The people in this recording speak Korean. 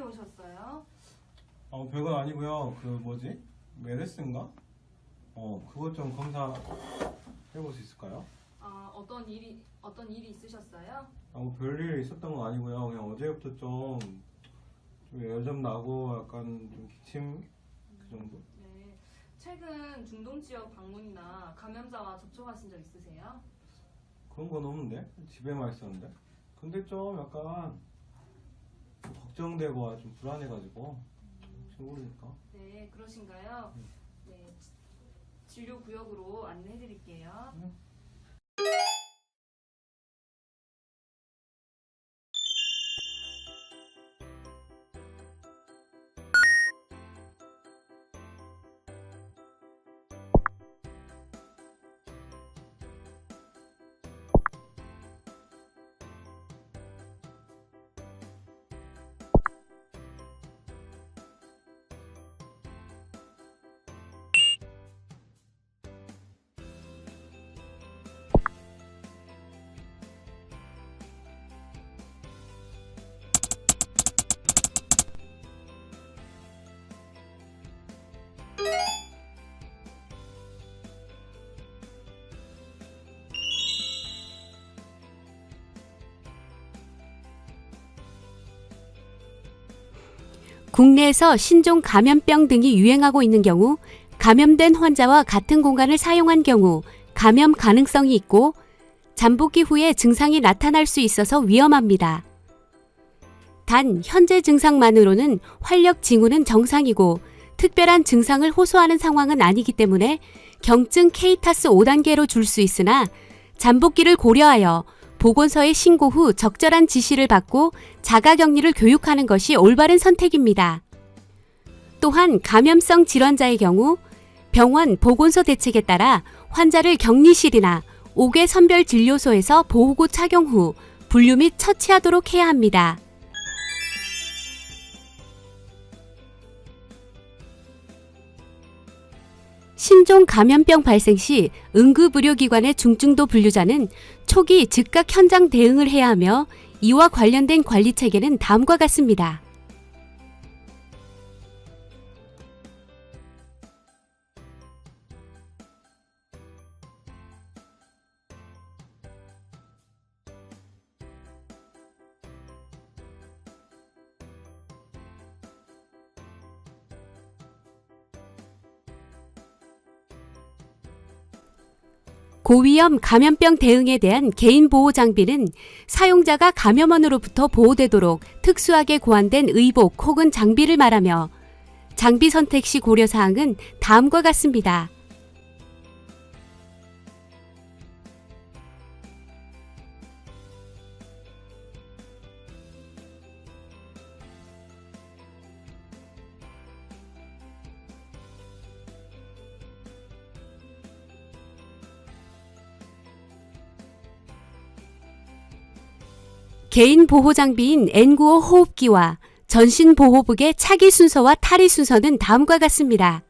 있으셨어요? 어, 별건 아니고요. 그 뭐지? 메르스인가? 어, 그것 좀 검사 해볼 수 있을까요? 아, 어떤 일이 어떤 일이 있으셨어요? 아, 뭐 별일 있었던 건 아니고요. 그냥 어제부터 좀, 좀 열좀 나고 약간 좀 기침 그 정도? 네. 최근 중동 지역 방문이나 감염자와 접촉하신 적 있으세요? 그런 건 없는데? 집에만 있었는데? 근데 좀 약간 좀 걱정되고 좀 불안해가지고 혹시 모르니까 네, 그러신가요? 음. 네. 지- 진료 구역으로 안내해 드릴게요. 음. 국내에서 신종 감염병 등이 유행하고 있는 경우 감염된 환자와 같은 공간을 사용한 경우 감염 가능성이 있고 잠복기 후에 증상이 나타날 수 있어서 위험합니다. 단 현재 증상만으로는 활력 징후는 정상이고 특별한 증상을 호소하는 상황은 아니기 때문에 경증 케이타스 5단계로 줄 수 있으나 잠복기를 고려하여 보건소에 신고 후 적절한 지시를 받고 자가격리를 교육하는 것이 올바른 선택입니다. 또한 감염성 질환자의 경우 병원 보건소 대책에 따라 환자를 격리실이나 5개 선별 진료소에서 보호구 착용 후 분류 및 처치하도록 해야 합니다. 신종 감염병 발생 시 응급의료기관의 중증도 분류자는 초기 즉각 현장 대응을 해야 하며 이와 관련된 관리 체계는 다음과 같습니다. 고위험 감염병 대응에 대한 개인 보호 장비는 사용자가 감염원으로부터 보호되도록 특수하게 고안된 의복 혹은 장비를 말하며 장비 선택 시 고려 사항은 다음과 같습니다. 개인 보호 장비인 N95 호흡기와 전신 보호복의 차기 순서와 탈의 순서는 다음과 같습니다.